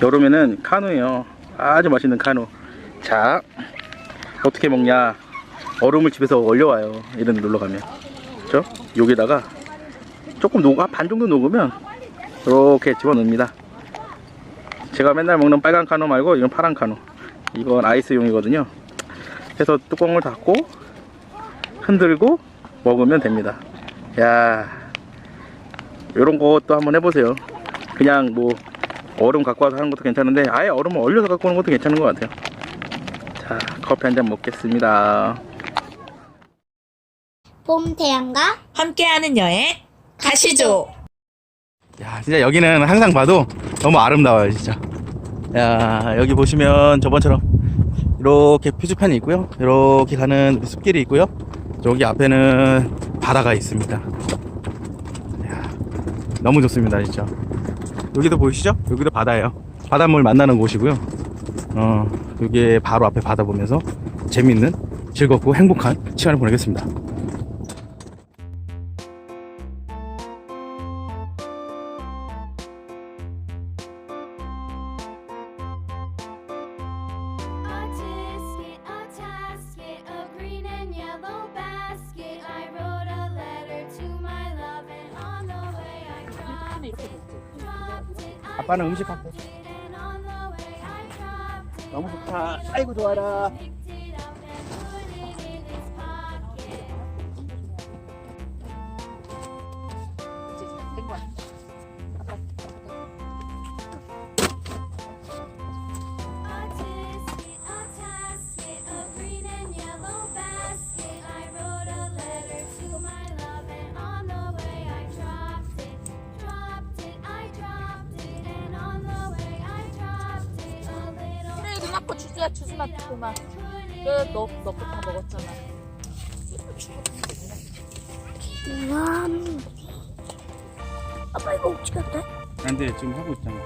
여름에는 카누예요. 아주 맛있는 카누. 자, 어떻게 먹냐? 얼음을 집에서 얼려와요. 이런 데 놀러 가면. 그죠? 여기다가 조금 녹아, 반 정도 녹으면 이렇게 집어넣습니다. 제가 맨날 먹는 빨간 카누 말고 이건 파란 카누. 이건 아이스용이거든요. 그래서 뚜껑을 닫고 흔들고 먹으면 됩니다. 야, 이런 것도 한번 해보세요. 그냥 뭐 얼음 갖고 와서 하는 것도 괜찮은데 아예 얼음을 얼려서 갖고 오는 것도 괜찮은 것 같아요. 자, 커피 한 잔 먹겠습니다. 봄 태양과 함께하는 여행 가시죠. 야, 진짜 여기는 항상 봐도 너무 아름다워요, 진짜. 야, 여기 보시면 저번처럼 이렇게 표지판이 있고요. 이렇게 가는 숲길이 있고요. 저기 앞에는 바다가 있습니다. 야, 너무 좋습니다, 진짜. 여기도 보이시죠? 여기도 바다예요. 바닷물 만나는 곳이고요. 어, 여기 바로 앞에 바다 보면서 재밌는, 즐겁고 행복한 시간을 보내겠습니다. 아빠는 음식 갖고. 너무 좋다. 아이고, 좋아라. Little 그래 누나 거 주주야 주주나 그만. 너너 너부터 먹었잖아. 음. 아빠 이거 어떻게 돼? 안 돼, 지금 하고 있잖아.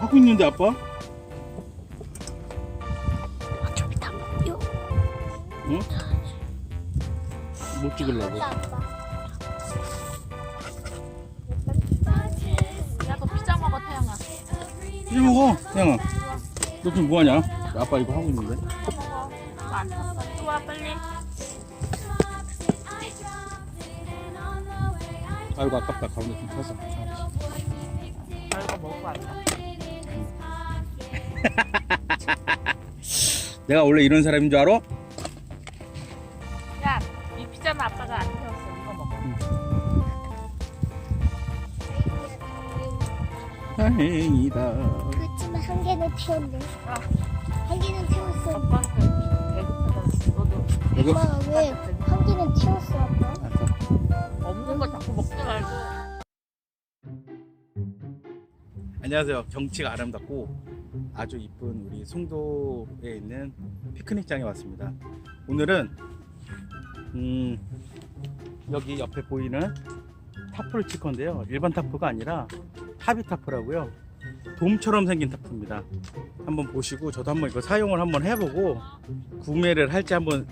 하고 있는데, 아빠? 아, 저기 담요. 응? 못 찍으려고. 야너 이제 먹어, 태양아. 너 지금 뭐하냐? 아빠 이거 하고 있는데. 안 탔어. 빨리. 아이고, 아깝다. 가운데 좀 탔어. 별거 먹고 왔다. 내가 원래 이런 사람인 줄 알아? 다행이다. 그렇지만 한 개는 태웠네. 한 개는 태웠어. 아빠한테 배고프다. 너도 이거 엄마 왜 한 개는 태웠어 아빠? 아까. 없는 거 자꾸 먹지 말고. 안녕하세요. 경치가 아름답고 아주 이쁜 우리 송도에 있는 피크닉장에 왔습니다. 오늘은 음, 여기 옆에 보이는 타프를 칠 건데요. 일반 타프가 아니라 하비 타프라고요. 돔처럼 생긴 타프입니다. 한번 보시고 저도 한번 이거 사용을 한번 해보고 구매를 할지 한번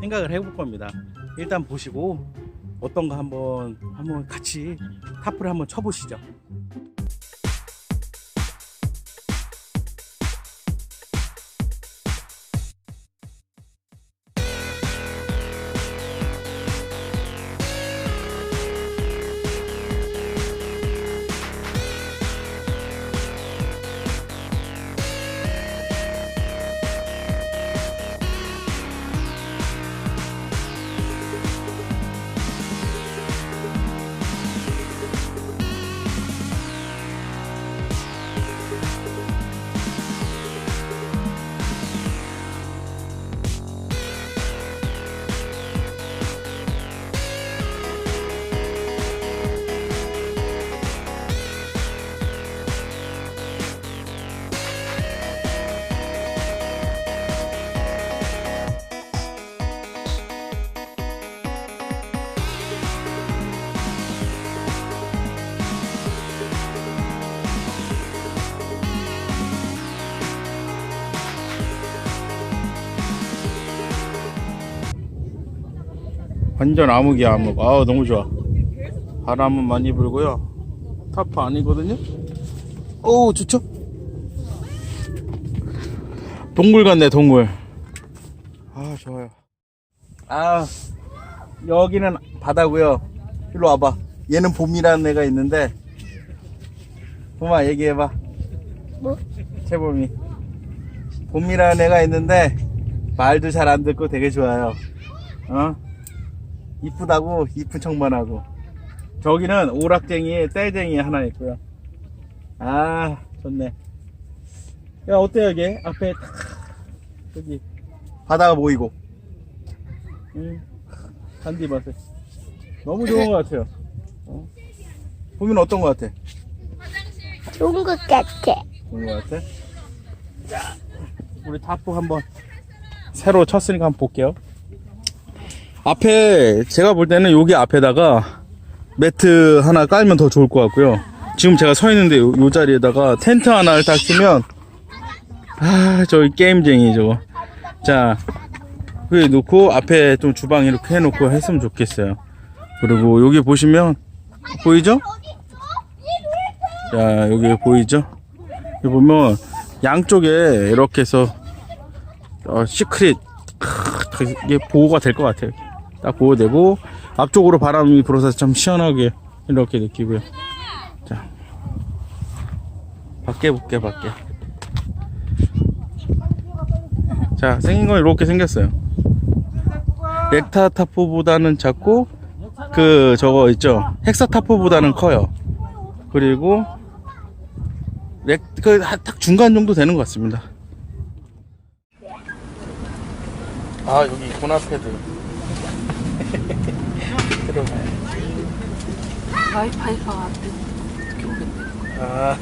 생각을 해볼 겁니다. 일단 보시고 어떤가 한번 한번 같이 타프를 한번 쳐보시죠. 완전 암흑이야 암흑 아우 너무 좋아 바람은 많이 불고요 타프 아니거든요. 오 좋죠? 동굴 같네 동굴. 아 좋아요. 아 여기는 바다고요. 일로 와봐. 얘는 봄이라는 애가 있는데 봄아 얘기해봐. 뭐? 채봄이. 봄이라는 애가 있는데 말도 잘 안 듣고 되게 좋아요. 어? 이쁘다고 이쁜 척만 하고. 저기는 오락쟁이 떼쟁이 하나 있고요. 아 좋네. 야 어때 여기 앞에 탁 저기 바다가 보이고. 응. 잔디 맛에 너무 좋은 것 같아요. 어? 보면 어떤 것 같아? 좋은 것 같아. 좋은 것 같아? 자, 우리 타프 한번 새로 쳤으니까 한번 볼게요. 앞에 제가 볼 때는 여기 앞에다가 매트 하나 깔면 더 좋을 것 같고요. 지금 제가 서 있는데 요, 요 자리에다가 텐트 하나를 딱 쓰면 아 저기 게임쟁이 저거. 자 여기 놓고 앞에 좀 주방 이렇게 해놓고 했으면 좋겠어요. 그리고 여기 보시면 보이죠? 자 여기 보이죠? 여기 보면 양쪽에 이렇게 해서 어, 시크릿 크, 이게 보호가 될 것 같아요. 딱 보호되고 앞쪽으로 바람이 불어서 참 시원하게 이렇게 느끼고요. 자 밖에 볼게 밖에. 자 생긴 건 이렇게 생겼어요. 렉타 타포보다는 작고 그 저거 있죠 헥사 타포보다는 커요. 그리고 렉, 그, 한- 딱 중간 정도 되는 것 같습니다. 아, 여기 있구나, 패드. 와이파이가 안 돼. 어떻게 오겠네. 아,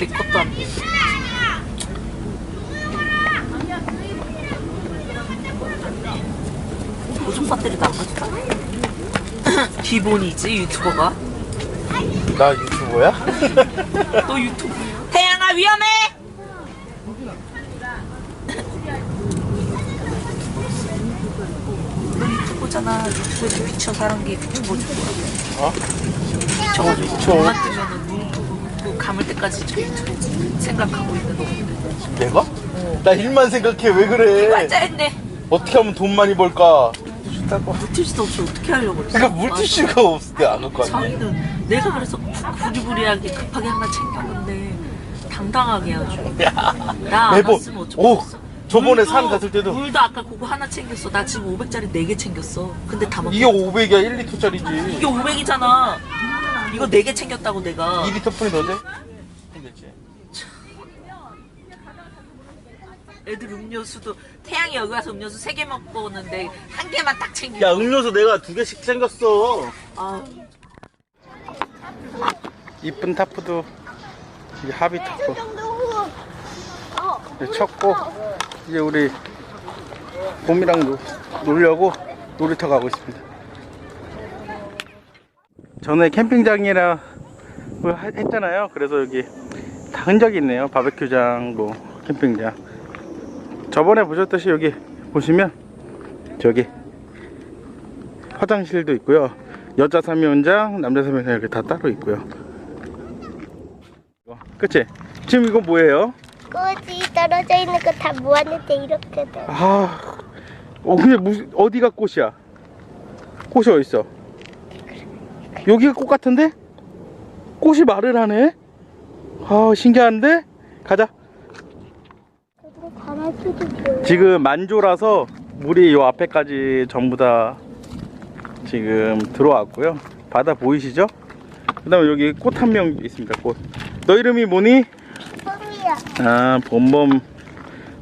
내 것도 안 돼. 보조 배터리도 안 가져가? 기본이지 유튜버가. 나 유튜버야? 너 유튜브. 태양아 위험해. 너 유튜버잖아. 유튜브에서 미쳐 사는 게 유튜버지 뭐야. 어? 저거 미쳐. 정만 뜨면은 눈, 눈 감을 때까지 저 유튜브 생각하고 있는 너. 내가? 나 일만 생각해, 왜 그래? 맞아 했네. 어떻게 하면 돈 많이 벌까? 물티슈도 없이 어떻게 하려고 그랬어? 그러니까 물티슈가 없을 때 안 갖고 왔네. 자기는 내가 그래서 구- 구리구리하게 급하게 하나 챙겼는데 당당하게 아주 나안 매번, 왔으면 오! 어쩌겠어 저번에 물도- 산 갔을 때도 물도 아까 그거 하나 챙겼어 나 지금 500짜리 4개 챙겼어 근데 다 먹고 이게 500이야, 1리터짜리지. 이게 500이잖아 이거 4개 챙겼다고 내가 2리터 뿐이 더 돼? 힘들지. 애들 음료수도 태양이 여기 와서 음료수 3개 먹고 오는데 한 개만 딱 챙기고 야, 음료수 내가 두 개씩 챙겼어. 아, 이쁜 타프도 이게 하비 타프 정도 후. 어. 이제 쳤고 이제 우리 봄이랑 노, 놀려고 놀이터 가고 있습니다. 전에 캠핑장이라 했잖아요. 그래서 여기 다 흔적이 있네요. 바베큐장, 뭐 캠핑장. 저번에 보셨듯이 여기 보시면 저기 화장실도 있고요. 여자 3인장, 남자 3인장 이렇게 다 따로 있고요. 그치? 지금 이거 뭐예요? 꽃이 떨어져 있는 거 다 모았는데 이렇게 돼. 아, 어, 근데 무슨, 어디가 꽃이야? 꽃이 어딨어? 여기가 꽃 같은데? 꽃이 말을 하네? 아, 신기한데? 가자. 지금 만조라서 물이 요 앞에까지 전부 다 지금 들어왔고요. 바다 보이시죠? 그 다음에 여기 꽃 한 명 있습니다, 꽃. 너 이름이 뭐니? 아, 봄봄,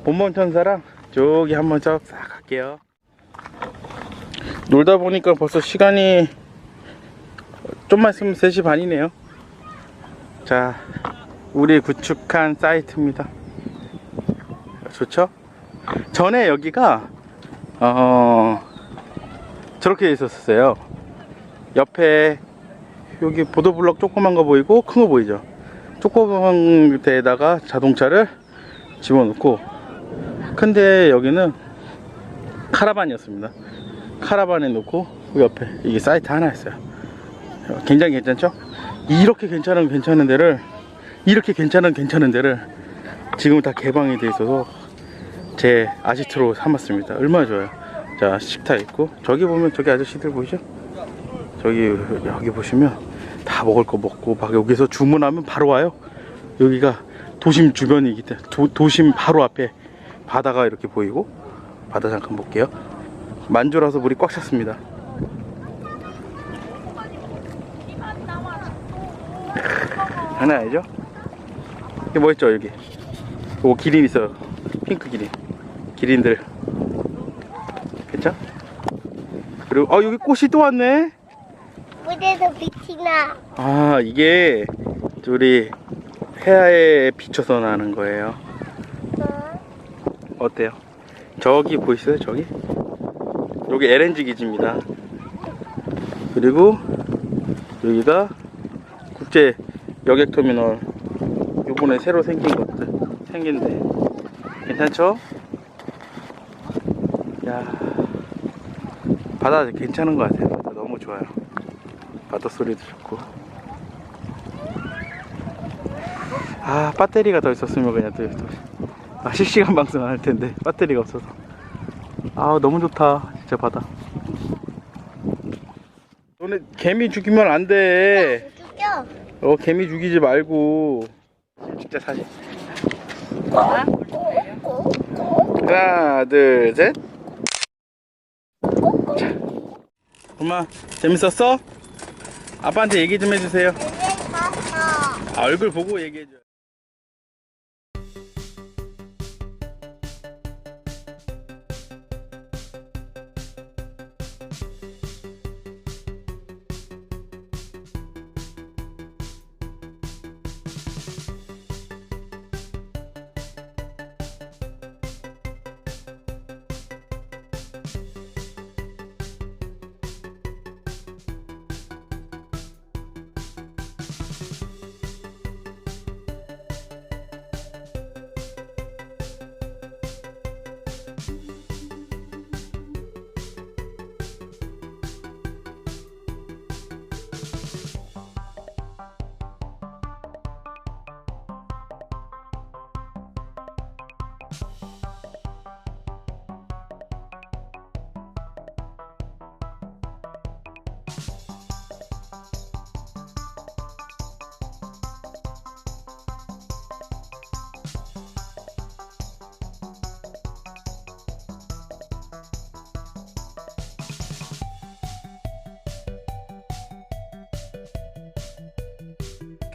봄봄 천사랑 저기 한번 쫙 갈게요. 놀다 보니까 벌써 시간이 좀만 있으면 3시 반이네요. 자, 우리 구축한 사이트입니다. 좋죠? 전에 여기가, 어, 저렇게 있었어요. 옆에 여기 보도블럭 조그만 거 보이고 큰 거 보이죠? 데에다가 자동차를 집어넣고 근데 여기는 카라반이었습니다 카라반에 놓고 그 옆에 이게 사이트 하나 있어요 굉장히 괜찮죠 이렇게 괜찮은 괜찮은 데를 이렇게 괜찮은 괜찮은 데를 지금 다 개방이 돼 있어서 제 아지트로 삼았습니다. 얼마나 좋아요. 자 식탁 있고 저기 보면 저기 아저씨들 보이죠? 저기 여기 보시면 다 먹을 거 먹고 막 여기서 주문하면 바로 와요. 여기가 도심 주변이기 때문에 도, 도심 바로 앞에 바다가 이렇게 보이고 바다 잠깐 볼게요. 만조라서 물이 꽉 찼습니다. 장난 아니죠? 이게 뭐 있죠 여기? 요거 기린 있어요. 핑크 기린. 기린들. 괜찮? 그리고 아 여기 꽃이 또 왔네. 무대에서 빛이 나. 아 이게 우리 해아에 비춰서 나는 거예요. 어? 어때요? 저기 보이세요? 저기? 여기 LNG 기지입니다. 그리고 여기가 국제 여객 터미널. 요번에 새로 생긴 것들 생긴데 괜찮죠? 야 바다 괜찮은 것 같아요. 바다 소리도 좋고. 아 배터리가 더 있었으면 그냥 또, 또 아, 실시간 방송 안 할 텐데 배터리가 없어서. 아 너무 좋다. 진짜 바다. 너네 개미 죽이면 안돼. 죽여. 어 개미 죽이지 말고. 진짜 사진. 하나 둘셋. 엄마 재밌었어? 아빠한테 얘기 좀 해주세요. 아, 얼굴 보고 얘기해줘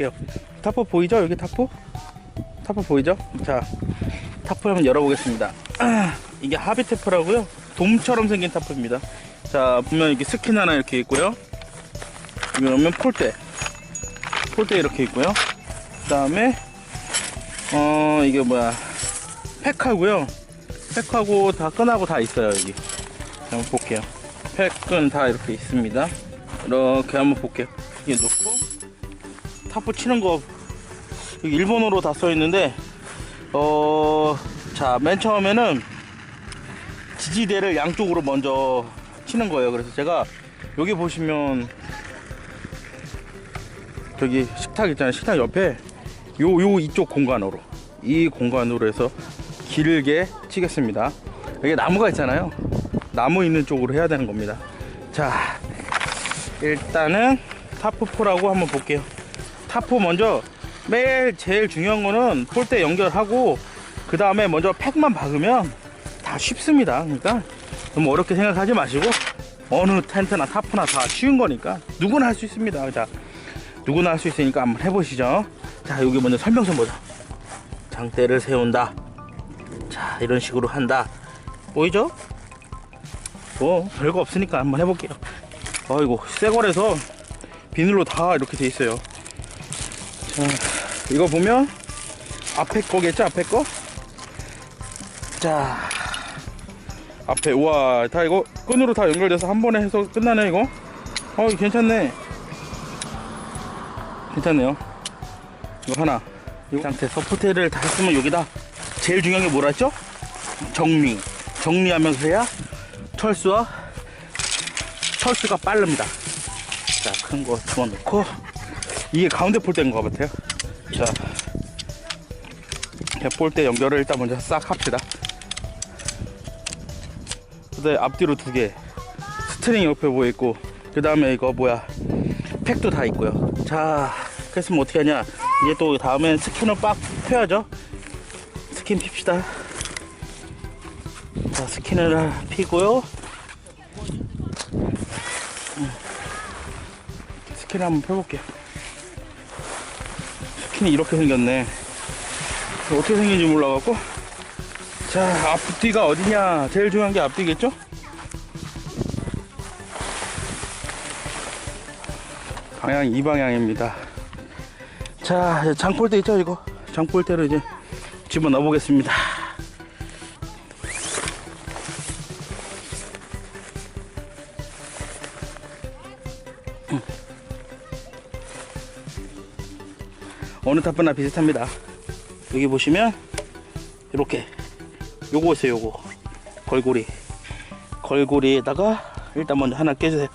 볼게요. 타포 보이죠? 여기 타포? 타포 보이죠? 자, 타포 한번 열어보겠습니다. 아, 이게 하비테프라고요. 돔처럼 생긴 타포입니다. 자, 보면 이렇게 스킨 하나 이렇게 있고요. 오면 폴대. 폴대 이렇게 있고요. 그 다음에, 어, 이게 뭐야. 팩하고요. 팩하고 다 끈하고 다 있어요, 여기. 자, 한번 볼게요. 팩은 다 이렇게 있습니다. 이렇게 한번 볼게요. 이게 놓고. 타프 치는 거 일본어로 다 써 있는데 어, 자, 맨 처음에는 지지대를 양쪽으로 먼저 치는 거예요. 그래서 제가 여기 보시면 저기 식탁 있잖아요. 식탁 옆에 요, 요 이쪽 공간으로 이 공간으로 해서 길게 치겠습니다. 여기 나무가 있잖아요. 나무 있는 쪽으로 해야 되는 겁니다. 자, 일단은 타프포라고 한번 볼게요. 타포 먼저 매일 제일 중요한 거는 폴대 연결하고 그 다음에 먼저 팩만 박으면 다 쉽습니다. 그러니까 너무 어렵게 생각하지 마시고 어느 텐트나 타프나 다 쉬운 거니까 누구나 할 수 있습니다. 자, 누구나 할 수 있으니까 한번 해보시죠. 자, 여기 먼저 설명서 보자. 장대를 세운다. 자, 이런 식으로 한다. 보이죠? 뭐 별거 없으니까 한번 해볼게요. 아이고 새 거라서 비닐로 다 이렇게 돼 있어요. 자, 이거 보면 앞에 거겠죠? 앞에 거? 자, 앞에 우와 다 이거 끈으로 다 연결돼서 한 번에 해서 끝나네 이거. 어, 괜찮네. 괜찮네요. 이거 하나. 이 상태에서 포테를 다 했으면 여기다 제일 중요한 게 뭐라 했죠? 정리. 정리하면서 해야 철수와 철수가 빠릅니다. 자, 큰 거 집어넣고 이게 가운데 폴대인 것 같아요. 자, 폴대 연결을 일단 먼저 싹 합시다. 그다음에 앞뒤로 두 개, 스트링 옆에 뭐 있고, 그 다음에 이거 뭐야, 팩도 다 있고요. 자, 그랬으면 어떻게 하냐? 이제 또 다음엔 스킨을 빡 펴야죠. 스킨 핍시다. 자, 스킨을 피고요. 음. 스킨을 한번 펴볼게요. 스킨이 이렇게 생겼네. 어떻게 생긴지 몰라갖고. 자, 앞뒤가 어디냐? 제일 중요한 게 앞뒤겠죠? 방향 이 방향입니다. 자, 장볼대 있죠, 이거? 장볼대로 이제 집어 넣어 보겠습니다. 어느 탑보나 비슷합니다. 여기 보시면 이렇게 요거 있어요, 요거 걸고리 걸고리에다가 일단 먼저 하나 깨주세요.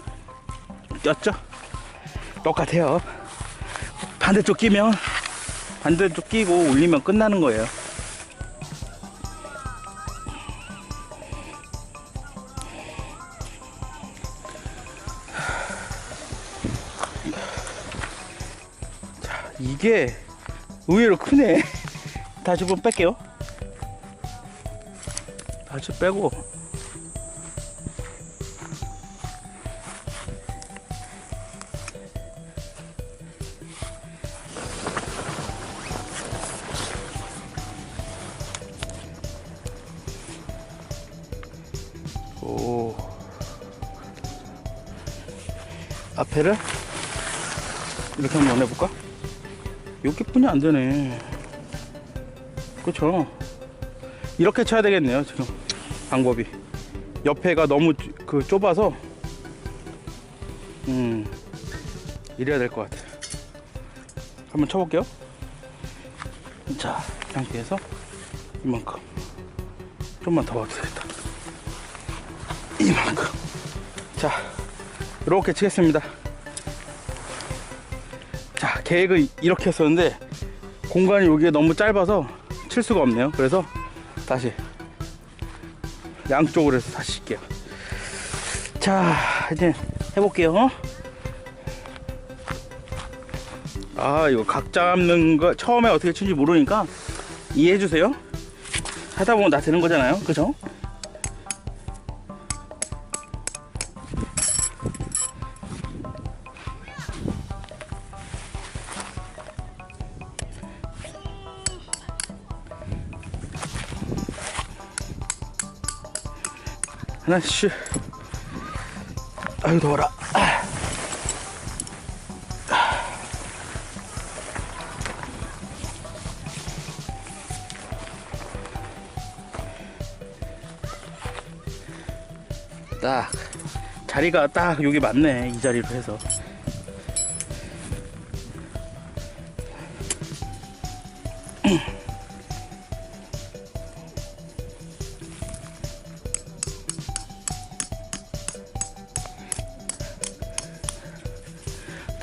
꼈죠? 똑같아요. 반대쪽 끼면 반대쪽 끼고 올리면 끝나는 거예요. 자, 이게 의외로 크네. 다시 한번 뺄게요. 다시 빼고 오 앞에를 이렇게 한번 해볼까? 여기뿐이 안 되네. 그쵸? 이렇게 쳐야 되겠네요, 지금. 방법이. 옆에가 너무 쭈- 그 좁아서, 음, 이래야 될 것 같아. 한번 쳐볼게요. 자, 이 상태에서 이만큼. 좀만 더 봐도 되겠다. 이만큼. 자, 이렇게 치겠습니다. 자, 계획을 이렇게 했었는데, 공간이 여기에 너무 짧아서 칠 수가 없네요. 그래서 다시 양쪽으로 해서 다시 칠게요. 자, 이제 해볼게요. 아, 이거 각 잡는 거 처음에 어떻게 치는지 모르니까 이해해 주세요. 하다 보면 다 되는 거잖아요. 그죠? 하나씩. 아유, 더워라. 아. 딱 자리가 딱 여기 맞네 이 자리로 해서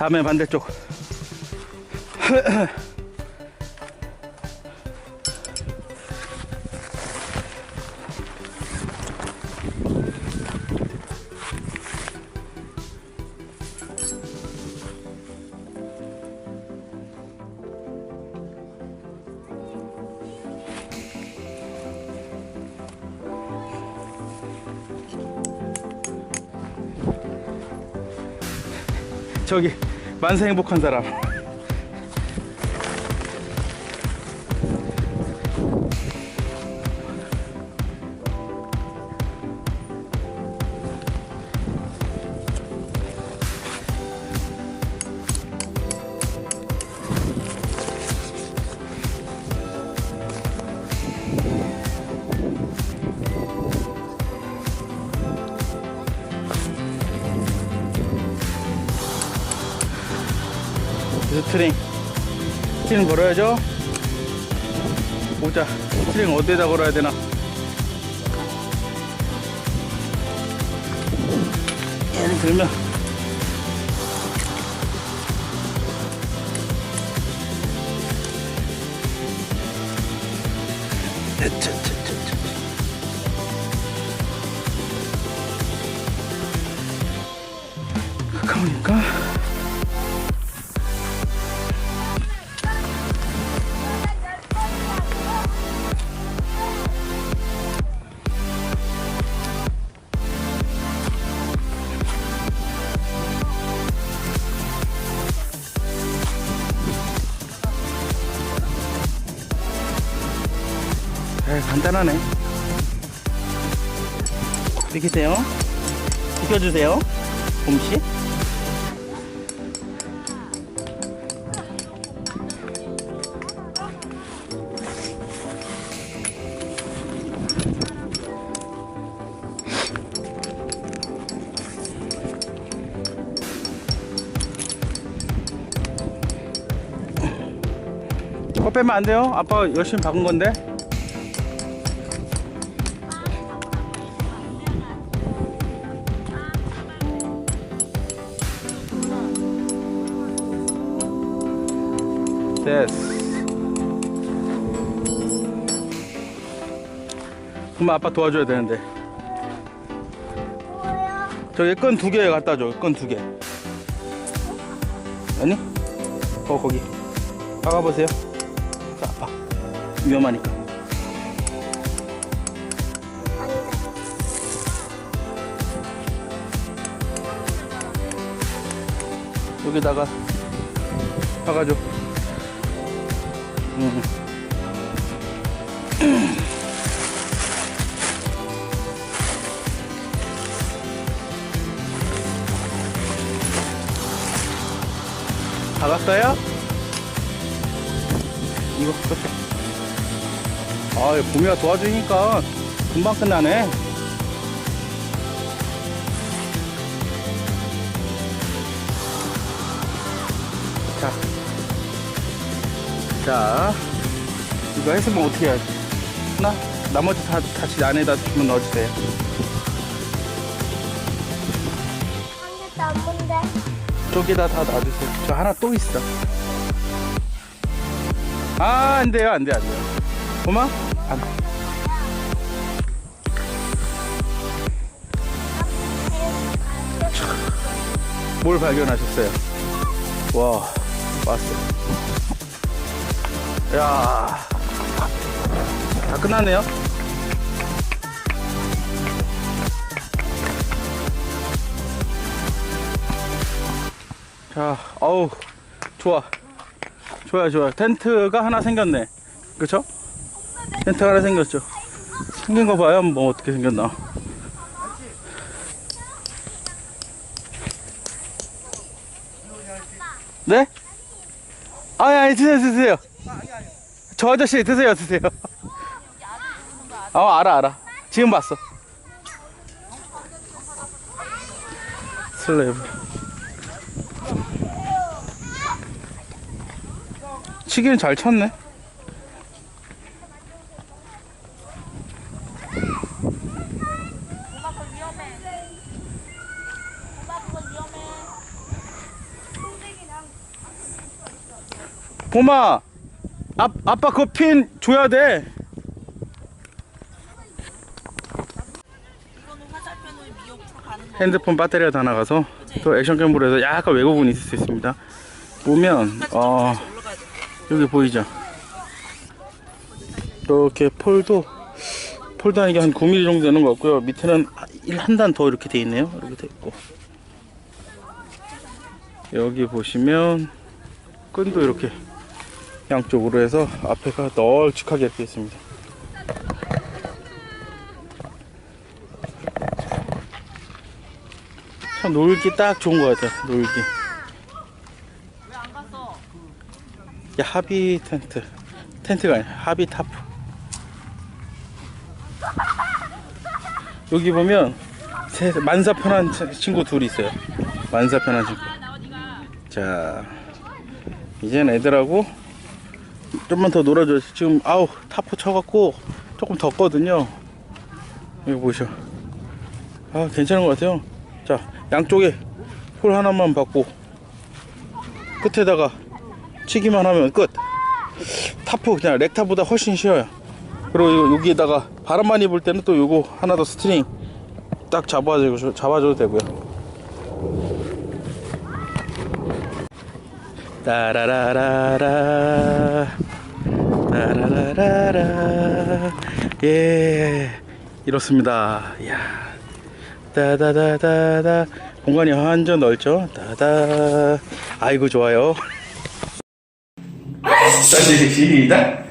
다음에 반대쪽. 저기 만세 행복한 사람 스트링. 스트링 걸어야죠. 보자. 스트링 어디에다 걸어야 되나? 예를 들면 간단하네 비키세요 비켜주세요 봄씨 거 빼면 안 돼요? 아빠 열심히 박은 건데. 됐어. 그럼 아빠 도와줘야 되는데. 저기 끈 두 개 갖다 줘. 끈 두 개. 아니? 어 거기. 박아보세요. 자, 아빠. 위험하니까. 여기다가 박아줘. 음. 박았어요? 이거 끝. 아, 봄이가 도와주니까 금방 끝나네. 자. 이거 했으면 어떻게 해야지? 나? 나머지 다 다시 안에다 주면 넣어주세요. 한안 본데. 저기다 다 놔주세요. 저 하나 또 있어. 아, 안 돼요, 안 돼, 안 돼요. 고마? 안 돼. 뭘 발견하셨어요? 와, 왔어. 야, 다 끝났네요. 자, 어우, 좋아. 좋아요, 좋아요. 텐트가 하나 생겼네. 그쵸? 텐트가 하나 생겼죠. 생긴 거 봐요. 뭐 어떻게 생겼나. 네? 아니, 아니, 드세요, 드세요. 저 아저씨 드세요, 드세요. 어, 알아, 알아. 지금 봤어. 슬레이브. 치기는 잘 쳤네. 봄아, 아, 아빠 그 핀 줘야 돼. 핸드폰 배터리가 다 나가서 또 액션 캠으로 해서 약간 왜곡은 있을 수 있습니다. 보면 어. 여기 보이죠? 이렇게 폴도 폴도 아니게 한 9mm 정도 되는 것 같고요. 밑에는 한 단 더 이렇게 돼 있네요. 이렇게 돼 있고 여기 보시면 끈도 이렇게 양쪽으로 해서 앞에가 널찍하게 이렇게 있습니다. 참 놀기 딱 좋은 것 같아요. 놀기. 야, 하비 텐트. 텐트가 아니야. 하비 타프. 여기 보면 세, 만사 편한 치- 친구 둘이 있어요. 만사 편한 친구. 자, 이제는 애들하고 좀만 더 놀아줘요. 지금 아우 타프 쳐갖고 조금 덥거든요. 여기 보셔. 아 괜찮은 것 같아요. 자 양쪽에 홀 하나만 받고 끝에다가 치기만 하면 끝. 타프 그냥 렉타보다 훨씬 쉬워요. 그리고 요- 여기에다가 바람 많이 불 때는 또 요거 하나 더 스트링 딱 잡아줘도 잡아줘도 되고요. 따라라라라 따라라라라 예 이렇습니다. 이야 따다다다다 공간이 완전 넓죠. 따다 아이고 좋아요. 다시 시작.